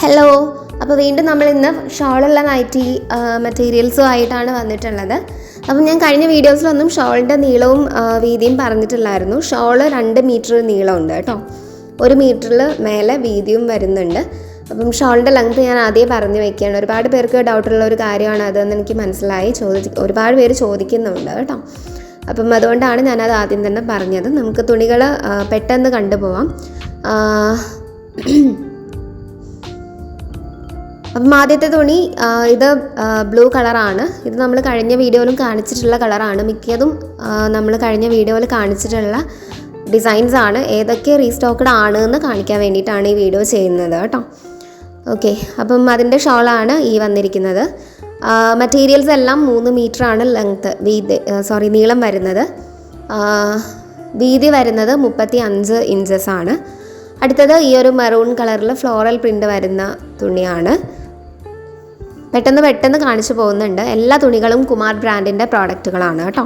Hello അപ്പോൾ വീണ്ടും നമ്മൾ ഇന്ന് ഷോളുള്ള നൈറ്റി മെറ്റീരിയൽസും ആയിട്ടാണ് വന്നിട്ടുള്ളത്. അപ്പം ഞാൻ കഴിഞ്ഞ വീഡിയോസിലൊന്നും ഷോളിന്റെ നീളവും വീതിയും പറഞ്ഞിട്ടില്ലായിരുന്നു. ഷോൾ രണ്ട് മീറ്റർ നീളമുണ്ട് കേട്ടോ. ഒരു മീറ്ററിൽ മേലെ വീതിയും വരുന്നുണ്ട്. അപ്പം ഷോളിന്റെ ലെങ്ത് ഞാൻ ആദ്യം പറഞ്ഞു വെക്കുകയാണ്. ഒരുപാട് പേർക്ക് ഡൗട്ടുള്ള ഒരു കാര്യമാണ് അതെന്ന് എനിക്ക് മനസ്സിലായി. ചോദിച്ച് ഒരുപാട് പേര് ചോദിക്കുന്നുണ്ട് കേട്ടോ. അപ്പം അതുകൊണ്ടാണ് ഞാനത് ആദ്യം തന്നെ പറഞ്ഞത്. നമുക്ക് തുണികൾ പെട്ടെന്ന് കണ്ടുപോവാം. അപ്പം ആദ്യത്തെ തുണി ഇത് ബ്ലൂ കളറാണ്. ഇത് നമ്മൾ കഴിഞ്ഞ വീഡിയോയിലും കാണിച്ചിട്ടുള്ള കളറാണ്. മിക്കതും നമ്മൾ കഴിഞ്ഞ വീഡിയോയിൽ കാണിച്ചിട്ടുള്ള ഡിസൈൻസ് ആണ്. ഏതൊക്കെ റീസ്റ്റോക്കഡ് ആണ് എന്ന് കാണിക്കാൻ വേണ്ടിയിട്ടാണ് ഈ വീഡിയോ ചെയ്യുന്നത് കേട്ടോ. ഓക്കെ അപ്പം അതിന്റെ ഷോളാണ് ഈ വന്നിരിക്കുന്നത്. മെറ്റീരിയൽസ് എല്ലാം മൂന്ന് മീറ്റർ ആണ് ലെങ്ത്ത് വീതി സോറി നീളം വരുന്നത്. വീതി വരുന്നത് മുപ്പത്തി അഞ്ച് ഇഞ്ചസ് ആണ്. അടുത്തത് ഈ ഒരു മെറൂൺ കളറിൽ ഫ്ലോറൽ പ്രിന്റ് വരുന്ന തുണിയാണ്. പെട്ടെന്ന് പെട്ടെന്ന് കാണിച്ചു പോകുന്നുണ്ട്. എല്ലാ തുണികളും കുമാർ ബ്രാൻഡിന്റെ പ്രോഡക്റ്റുകളാണ് കേട്ടോ.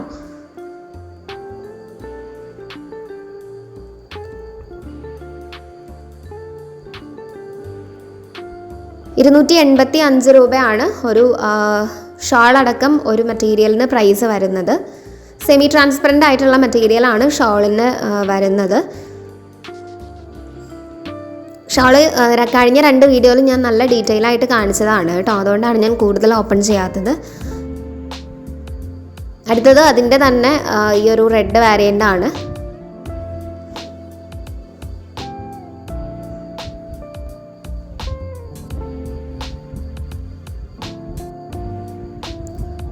ഇരുന്നൂറ്റി എൺപത്തി അഞ്ച് രൂപയാണ് ഒരു ഷാൾ അടക്കം ഒരു മെറ്റീരിയലിന് പ്രൈസ് വരുന്നത്. സെമി ട്രാൻസ്പെറന്റ് ആയിട്ടുള്ള മെറ്റീരിയലാണ് ഷോളിന് വരുന്നത്. ആ, കഴിഞ്ഞ രണ്ട് വീഡിയോയിലും ഞാൻ നല്ല ഡീറ്റെയിൽ ആയിട്ട് കാണിച്ചതാണ് കേട്ടോ. അതുകൊണ്ടാണ് ഞാൻ കൂടുതൽ ഓപ്പൺ ചെയ്യാത്തത്. അടുത്തത് അതിന്റെ തന്നെ ഈ ഒരു റെഡ് വാരിയന്റ് ആണ്.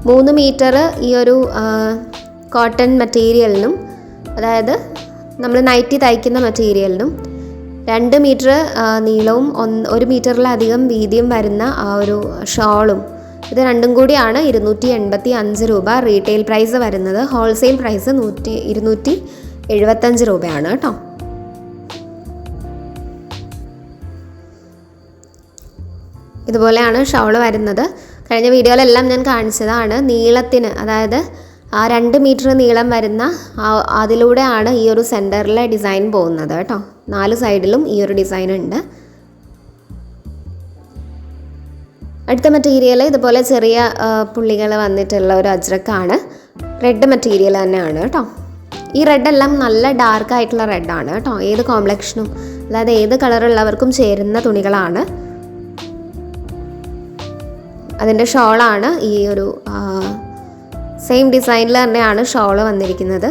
മൂന്ന് മീറ്റർ ഈ ഒരു കോട്ടൺ മെറ്റീരിയലിനും അതായത് നമ്മൾ നൈറ്റി തയ്ക്കുന്ന മെറ്റീരിയലിനും രണ്ട് മീറ്റർ നീളവും ഒന്ന് ഒരു മീറ്ററിലധികം വീതിയും വരുന്ന ആ ഒരു ഷോളും. ഇത് രണ്ടും കൂടിയാണ് ഇരുന്നൂറ്റി എൺപത്തി അഞ്ച് രൂപ. റീറ്റെയിൽ പ്രൈസ് വരുന്നത് ഹോൾസെയിൽ പ്രൈസ് നൂറ്റി ഇരുന്നൂറ്റി എഴുപത്തഞ്ച് രൂപയാണ് കേട്ടോ. ഇതുപോലെയാണ് ഷോൾ വരുന്നത്. കഴിഞ്ഞ വീഡിയോയിലെല്ലാം ഞാൻ കാണിച്ചതാണ് നീളത്തിന് അതായത് ആ രണ്ട് മീറ്റർ നീളം വരുന്ന അതിലൂടെയാണ് ഈ ഒരു സെന്ററിലെ ഡിസൈൻ പോകുന്നത് കേട്ടോ. നാല് സൈഡിലും ഈ ഒരു ഡിസൈൻ ഉണ്ട്. അടുത്ത മെറ്റീരിയൽ ഇതുപോലെ ചെറിയ പുള്ളികൾ വന്നിട്ടുള്ള ഒരു അജ്രക്കാണ്. റെഡ് മെറ്റീരിയൽ തന്നെയാണ് കേട്ടോ. ഈ റെഡ് എല്ലാം നല്ല ഡാർക്ക് ആയിട്ടുള്ള റെഡാണ് കേട്ടോ. ഏത് കോംപ്ലക്ഷനും അല്ലാതെ ഏത് കളറുള്ളവർക്കും ചേരുന്ന തുണികളാണ്. അതിന്റെ ഷോളാണ് ഈ ഒരു സെയിം ഡിസൈനിൽ തന്നെയാണ് ഷോൾ വന്നിരിക്കുന്നത്.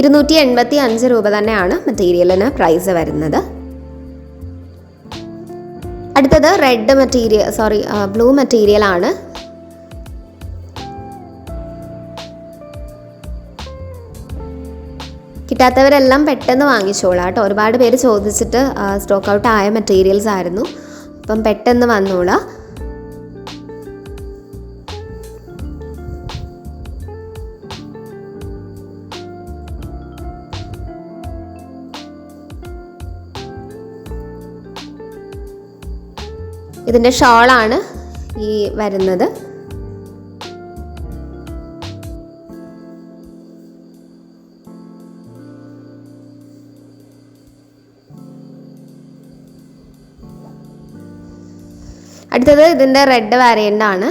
ഇരുന്നൂറ്റി എൺപത്തി അഞ്ച് രൂപ തന്നെയാണ് മെറ്റീരിയലിന് പ്രൈസ് വരുന്നത്. അടുത്തത് red material sorry blue material ആണ് കിട്ടാത്തവരെല്ലാം പെട്ടെന്ന് വാങ്ങിച്ചോളാം കേട്ടോ. ഒരുപാട് പേര് ചോദിച്ചിട്ട് സ്റ്റോക്ക് ഔട്ട് ആയ മെറ്റീരിയൽസ് ആയിരുന്നു. അപ്പം പെട്ടെന്ന് വന്നോളാം. ഇതിന്റെ ഷോളാണ് ഈ വരുന്നത്. അടുത്തത് ഇതിന്റെ റെഡ് വാരിയന്റ് ആണ്.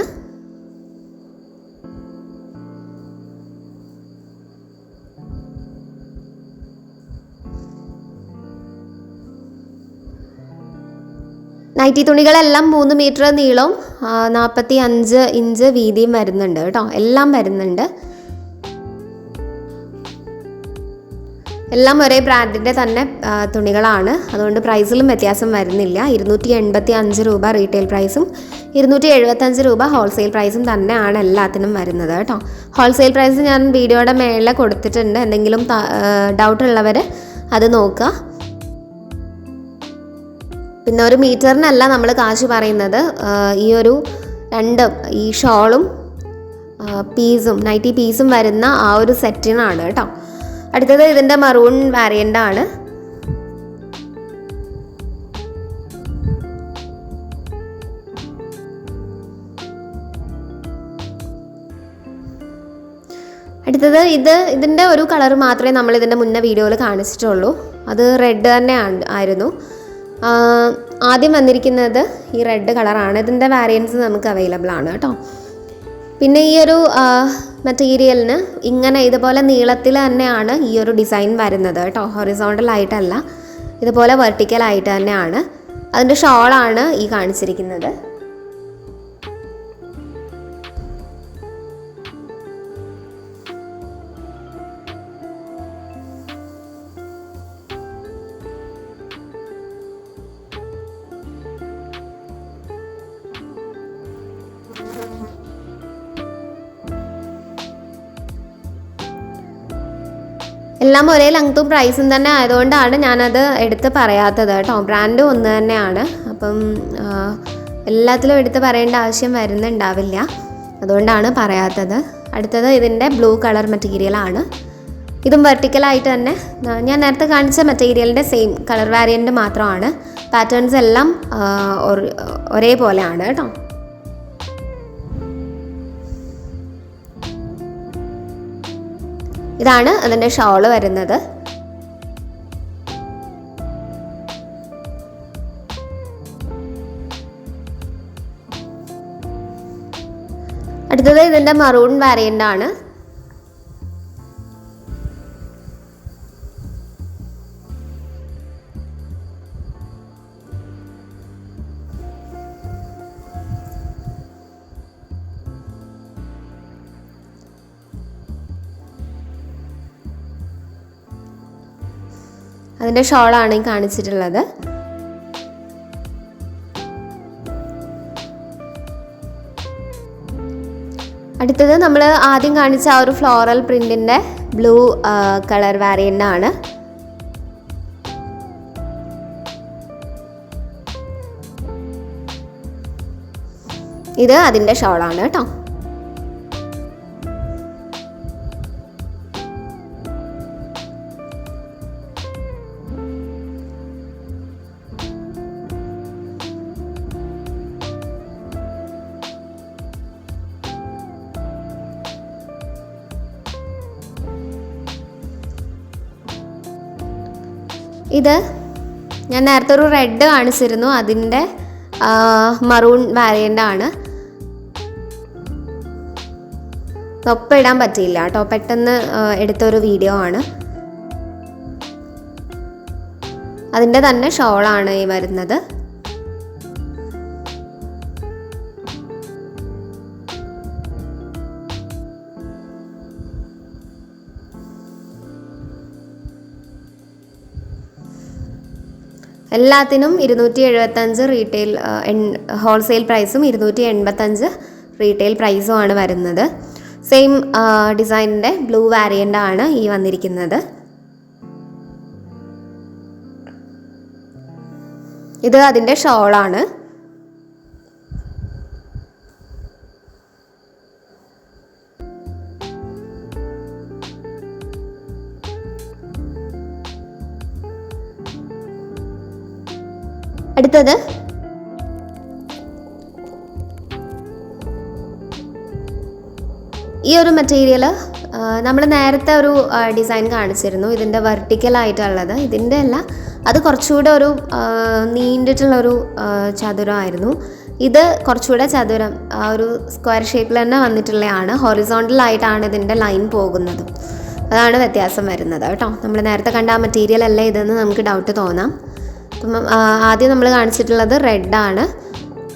നൈറ്റി തുണികളെല്ലാം മൂന്ന് മീറ്റർ നീളവും നാൽപ്പത്തി അഞ്ച് ഇഞ്ച് വീതിയും വരുന്നുണ്ട് കേട്ടോ. എല്ലാം വരുന്നുണ്ട്. എല്ലാം ഒരേ ബ്രാൻഡിന്റെ തന്നെ തുണികളാണ്. അതുകൊണ്ട് പ്രൈസിലും വ്യത്യാസം വരുന്നില്ല. ഇരുന്നൂറ്റി എൺപത്തി അഞ്ച് രൂപ റീറ്റെയിൽ പ്രൈസും ഇരുന്നൂറ്റി എഴുപത്തഞ്ച് രൂപ ഹോൾസെയിൽ പ്രൈസും തന്നെയാണ് എല്ലാത്തിനും വരുന്നത് കേട്ടോ. ഹോൾസെയിൽ പ്രൈസ് ഞാൻ വീഡിയോയുടെ മേളിൽ കൊടുത്തിട്ടുണ്ട്. എന്തെങ്കിലും ഡൗട്ട് ഉള്ളവർ അത് നോക്കുക. പിന്നെ ഒരു മീറ്ററിനല്ല നമ്മൾ കാശ് പറയുന്നത്. ഈ ഒരു രണ്ടും ഈ ഷോളും പീസും നൈറ്റി പീസും വരുന്ന ആ ഒരു സെറ്റിനാണ് കേട്ടോ. അടുത്തത് ഇതിന്റെ മറൂൺ വാരിയന്റ് ആണ്. അടുത്തത് ഇത് ഇതിന്റെ ഒരു കളർ മാത്രമേ നമ്മൾ ഇതിന്റെ മുന്നേ വീഡിയോയിൽ കാണിച്ചിട്ടുള്ളൂ. അത് റെഡ് തന്നെ ആയിരുന്നു. ആദ്യം വന്നിരിക്കുന്നത് ഈ റെഡ് കളറാണ് ഇതിന്റെ വാരിയൻസ് നമുക്ക് അവൈലബിൾ ആണ് കേട്ടോ. പിന്നെ ഈ ഒരു മെറ്റീരിയലിന് ഇങ്ങനെ ഇതുപോലെ നീളത്തിൽ തന്നെയാണ് ഈ ഒരു ഡിസൈൻ വരുന്നത് കേട്ടോ. ഹൊറിസോണ്ടൽ ആയിട്ടല്ല ഇതുപോലെ വെർട്ടിക്കൽ ആയിട്ട് തന്നെയാണ്. അതിന്റെ ഷോളാണ് ഈ കാണിച്ചിരിക്കുന്നത്. എല്ലാം ഒരേ ലെങ്ത്തും പ്രൈസും തന്നെ ആയതുകൊണ്ടാണ് ഞാനത് എടുത്ത് പറയാത്തത് കേട്ടോ. ബ്രാൻഡ് ഒന്ന് തന്നെയാണ്. അപ്പം എല്ലാത്തിലും എടുത്ത് പറയേണ്ട ആവശ്യം വരുന്നുണ്ടാവില്ല. അതുകൊണ്ടാണ് പറയാത്തത്. അടുത്തത് ഇതിന്റെ ബ്ലൂ കളർ മെറ്റീരിയലാണ് ഇതും വെർട്ടിക്കലായിട്ട് തന്നെ ഞാൻ നേരത്തെ കാണിച്ച മെറ്റീരിയലിന്റെ സെയിം കളർ വാരിയന്റ് മാത്രമാണ്. പാറ്റേൺസ് എല്ലാം ഒരേ- ഒരേപോലെയാണ് കേട്ടോ. ഇതാണ് അതിന്റെ ഷോൾ വരുന്നത്. അടുത്തത് ഇതിന്റെ മറൂൺ വാരിയന്റ് ആണ്. അതിന്റെ ഷോളാണ് ഈ കാണിച്ചിട്ടുള്ളത്. അടുത്തത് നമ്മൾ ആദ്യം കാണിച്ച ആ ഒരു ഫ്ലോറൽ പ്രിന്റിന്റെ ബ്ലൂ കളർ ആണ്. ഇത് അതിന്റെ ഷോളാണ് കേട്ടോ. ഇത് ഞാൻ നേരത്തെ ഒരു റെഡ് കാണിച്ചിരുന്നു. അതിന്റെ മറൂൺ വാരിയന്റ് ആണ്. ഒപ്പം ഇടാൻ പറ്റിയില്ല കേട്ടോ. പെട്ടെന്ന് എടുത്തൊരു വീഡിയോ ആണ്. അതിന്റെ തന്നെ ഷോളാണ് ഈ വരുന്നത്. എല്ലാത്തിനും ഇരുന്നൂറ്റി എഴുപത്തഞ്ച് റീറ്റെയിൽ ഹോൾസെയിൽ പ്രൈസും ഇരുന്നൂറ്റി എൺപത്തഞ്ച് റീറ്റെയിൽ പ്രൈസും ആണ് വരുന്നത്. സെയിം ഡിസൈനിന്റെ ബ്ലൂ വാരിയന്റ് ആണ് ഈ വന്നിരിക്കുന്നത്. ഇത് അതിന്റെ ഷോളാണ് അടുത്തത്. ഈ ഒരു മെറ്റീരിയൽ നമ്മൾ നേരത്തെ ഒരു ഡിസൈൻ കാണിച്ചിരുന്നു. ഇതിന്റെ വെർട്ടിക്കലായിട്ടുള്ളത് ഇതിന്റെ അല്ല അത് കുറച്ചുകൂടെ ഒരു നീണ്ടിട്ടുള്ള നീണ്ടിട്ടുള്ളൊരു ചതുരമായിരുന്നു. ഇത് കുറച്ചുകൂടെ ചതുരം ഒരു സ്ക്വയർ ഷേപ്പിൽ തന്നെ വന്നിട്ടുള്ളതാണ്. ഹൊറിസോണ്ടലായിട്ടാണ് ഇതിന്റെ ലൈൻ പോകുന്നത്. അതാണ് വ്യത്യാസം വരുന്നത് കേട്ടോ. നമ്മൾ നേരത്തെ കണ്ട ആ മെറ്റീരിയൽ അല്ലേ ഇതെന്ന് നമുക്ക് ഡൗട്ട് തോന്നാം. അപ്പം ആദ്യം നമ്മൾ കാണിച്ചിട്ടുള്ളത് റെഡാണ്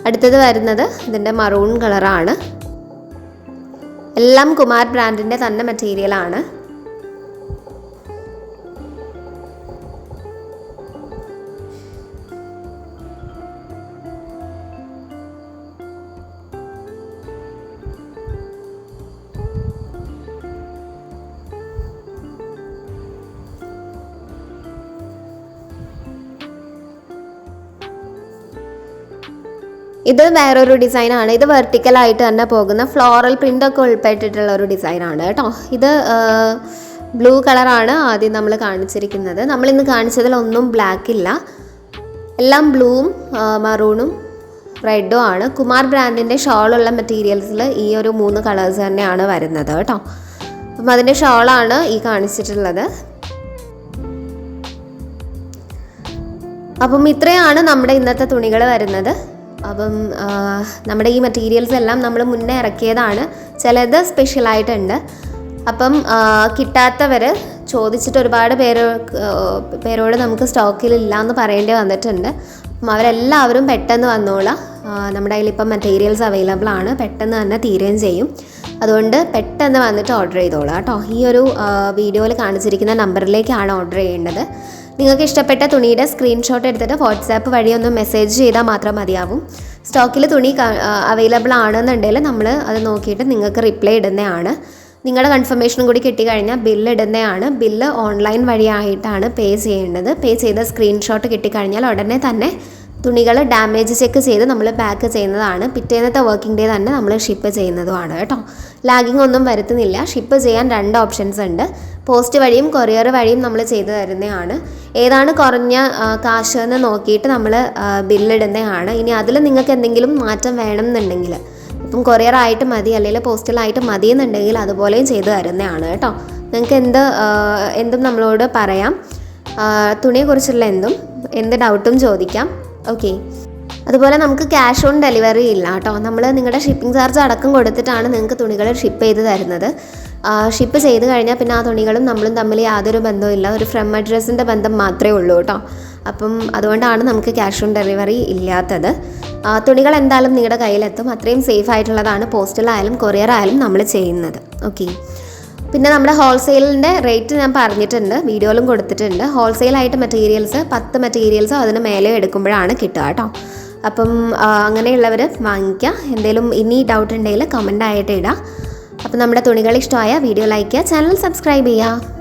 അടുത്തത് വരുന്നത് ഇതിന്റെ മറൂൺ കളറാണ് എല്ലാം കുമാർ ബ്രാൻഡിന്റെ തന്നെ മെറ്റീരിയലാണ് ഇത് വേറൊരു ഡിസൈനാണ്. ഇത് വെർട്ടിക്കൽ ആയിട്ട് തന്നെ പോകുന്ന ഫ്ലോറൽ ഒക്കെ ഉൾപ്പെട്ടിട്ടുള്ള ഒരു ഡിസൈനാണ് കേട്ടോ. ഇത് ബ്ലൂ കളറാണ് ആദ്യം നമ്മൾ കാണിച്ചിരിക്കുന്നത്. നമ്മൾ നമ്മളിന്ന് കാണിച്ചതിലൊന്നും ബ്ലാക്ക് ഇല്ല. എല്ലാം ബ്ലൂവും മറൂണും റെഡും ആണ്. കുമാർ ബ്രാൻഡിന്റെ ഷോളുള്ള മെറ്റീരിയൽസിൽ ഈ ഒരു മൂന്ന് കളേഴ്സ് തന്നെയാണ് വരുന്നത് കേട്ടോ. അപ്പം അതിന്റെ ഷോളാണ് ഈ കാണിച്ചിട്ടുള്ളത്. അപ്പം ഇത്രയാണ് നമ്മുടെ ഇന്നത്തെ തുണികൾ വരുന്നത്. അപ്പം നമ്മുടെ ഈ മെറ്റീരിയൽസ് എല്ലാം നമ്മൾ മുന്നേ ഇറക്കിയതാണ്. ചിലത് സ്പെഷ്യലായിട്ടുണ്ട് അപ്പം കിട്ടാത്തവർ ചോദിച്ചിട്ട് ഒരുപാട് പേര് പേരോട് നമുക്ക് സ്റ്റോക്കിൽ ഇല്ല എന്ന് പറയേണ്ടി വന്നിട്ടുണ്ട്. അവരെല്ലാവരും പെട്ടെന്ന് വന്നോളാം. നമ്മുടെ കയ്യിൽ ഇപ്പം മെറ്റീരിയൽസ് അവൈലബിൾ ആണ്. പെട്ടെന്ന് തന്നെ തീരുകയും ചെയ്യും. അതുകൊണ്ട് പെട്ടെന്ന് വന്നിട്ട് ഓർഡർ ചെയ്തോളാം കേട്ടോ. ഈ ഒരു വീഡിയോയിൽ കാണിച്ചിരിക്കുന്ന നമ്പറിലേക്കാണ് ഓർഡർ ചെയ്യേണ്ടത്. നിങ്ങൾക്ക് ഇഷ്ടപ്പെട്ട തുണിയുടെ സ്ക്രീൻഷോട്ട് എടുത്തിട്ട് വാട്സാപ്പ് വഴി ഒന്ന് മെസ്സേജ് ചെയ്താൽ മാത്രം മതിയാവും. സ്റ്റോക്കിൽ തുണി അവൈലബിൾ ആണെന്നുണ്ടെങ്കിൽ നമ്മൾ അത് നോക്കിയിട്ട് നിങ്ങൾക്ക് റിപ്ലൈ ഇടുന്നതാണ്. നിങ്ങളുടെ കൺഫർമേഷനും കൂടി കിട്ടിക്കഴിഞ്ഞാൽ ബില്ല് ഇടുന്നതാണ്. ബില്ല് ഓൺലൈൻ വഴിയായിട്ടാണ് പേ ചെയ്യേണ്ടത്. പേ ചെയ്ത സ്ക്രീൻഷോട്ട് കിട്ടിക്കഴിഞ്ഞാൽ ഉടനെ തന്നെ തുണികൾ ഡാമേജ് ചെക്ക് ചെയ്ത് നമ്മൾ പാക്ക് ചെയ്യുന്നതാണ്. പിറ്റേന്നത്തെ വർക്കിംഗ് ഡേ തന്നെ നമ്മൾ ഷിപ്പ് ചെയ്യുന്നതുമാണ് കേട്ടോ. ലാഗിങ് ഒന്നും വരുത്തുന്നില്ല. ഷിപ്പ് ചെയ്യാൻ രണ്ട് ഓപ്ഷൻസ് ഉണ്ട്. പോസ്റ്റ് വഴിയും കൊറിയർ വഴിയും നമ്മൾ ചെയ്തു തരുന്നതാണ്. ഏതാണ് കുറഞ്ഞ കാശ് എന്ന് നോക്കിയിട്ട് നമ്മൾ ബില്ലിടുന്നതാണ്. ഇനി അതിൽ നിങ്ങൾക്ക് എന്തെങ്കിലും മാറ്റം വേണമെന്നുണ്ടെങ്കിൽ ഇപ്പം കൊറിയർ ആയിട്ട് മതി അല്ലെങ്കിൽ പോസ്റ്റലായിട്ട് മതി എന്നുണ്ടെങ്കിൽ അതുപോലെയും ചെയ്തു തരുന്നതാണ് കേട്ടോ. നിങ്ങൾക്ക് എന്ത് എന്തും നമ്മളോട് പറയാം. തുണിയെക്കുറിച്ചുള്ള എന്തും എന്ത് ഡൗട്ടും ചോദിക്കാം. ഓക്കെ അതുപോലെ നമുക്ക് ക്യാഷ് ഓൺ ഡെലിവറി ഇല്ല കേട്ടോ. നമ്മൾ നിങ്ങളുടെ ഷിപ്പിംഗ് ചാർജ് അടക്കം കൊടുത്തിട്ടാണ് നിങ്ങൾക്ക് തുണികൾ ഷിപ്പ് ചെയ്ത് തരുന്നത്. ഷിപ്പ് ചെയ്ത് കഴിഞ്ഞാൽ പിന്നെ ആ തുണികളും നമ്മളും തമ്മിൽ യാതൊരു ബന്ധവും ഇല്ല. ഒരു ഫ്രം അഡ്രസ്സിന്റെ ബന്ധം മാത്രമേ ഉള്ളൂ കേട്ടോ. അപ്പം അതുകൊണ്ടാണ് നമുക്ക് ക്യാഷ് ഓൺ ഡെലിവറി ഇല്ലാത്തത്. തുണികൾ എന്തായാലും നിങ്ങളുടെ കയ്യിലെത്തും. അത്രയും സേഫ് ആയിട്ടുള്ളതാണ്. പോസ്റ്റലായാലും കൊറിയർ ആയാലും നമ്മൾ ചെയ്യുന്നത്. ഓക്കെ പിന്നെ നമ്മുടെ ഹോൾസെയിലിന്റെ റേറ്റ് ഞാൻ പറഞ്ഞിട്ടുണ്ട്. വീഡിയോയിലും കൊടുത്തിട്ടുണ്ട്. ഹോൾസെയിലായിട്ട് മെറ്റീരിയൽസ് പത്ത് മെറ്റീരിയൽസോ അതിന് മേലെ എടുക്കുമ്പോഴാണ് കിട്ടുക കേട്ടോ. അപ്പം അങ്ങനെയുള്ളവർ വാങ്ങിക്കുക എന്തെങ്കിലും ഇനി ഡൗട്ട് ഉണ്ടെങ്കിൽ കമന്റ് ആയിട്ട് ഇടാം. അപ്പം നമ്മുടെ തുണികൾ ഇഷ്ടമായ വീഡിയോ ലൈക്ക് ചെയ്യുക ചാനൽ സബ്സ്ക്രൈബ് ചെയ്യുക.